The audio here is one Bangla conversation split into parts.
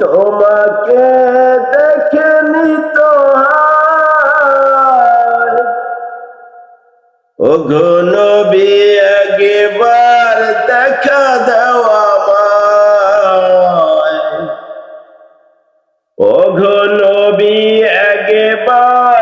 তোমাকে দেখে তো ও নবী একবার দেখা দেওয়া ও নবী একবার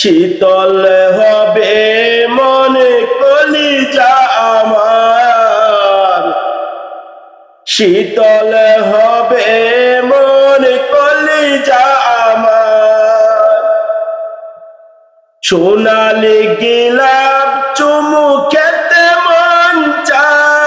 শীতল হবে মনে কলিজা আমার। শীতল হবে মন কলিজা আমার। সোনালি গিলাপ চুমু খেতে মন চায়।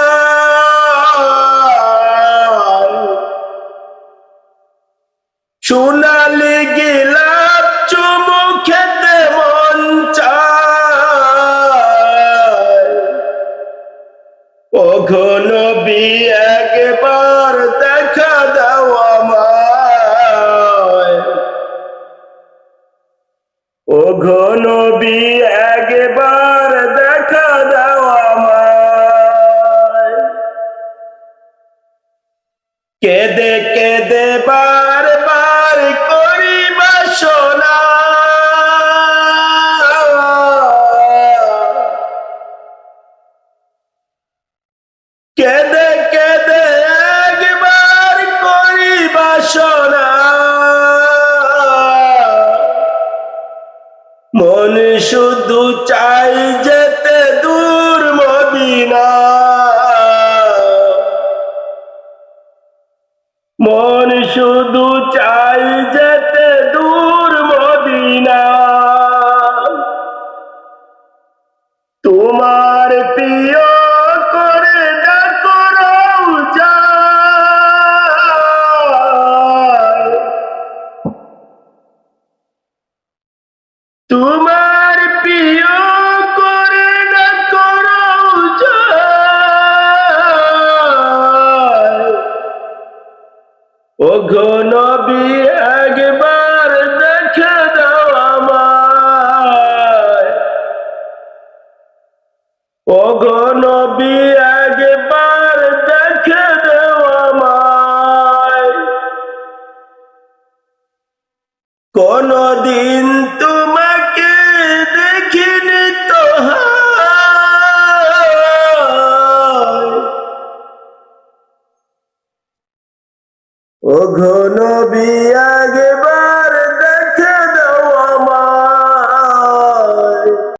নবী একবার দেখা দাও আমায়। ও নবী একবার দেখা দাও আমায়। কেদে কেদে বার কেদে কেদে একবার করি বাসনা মন শুধু চাই যেতে দূর মদিনা। মন শুধু চাই যেতে দূর মদিনা। তোমার প্রিয় করে ডাকো রওজা ও নবী, একবার দেখে দাও আমায়। ও নবী, একবার দেখে দাও আমায়। কোনদিন আগে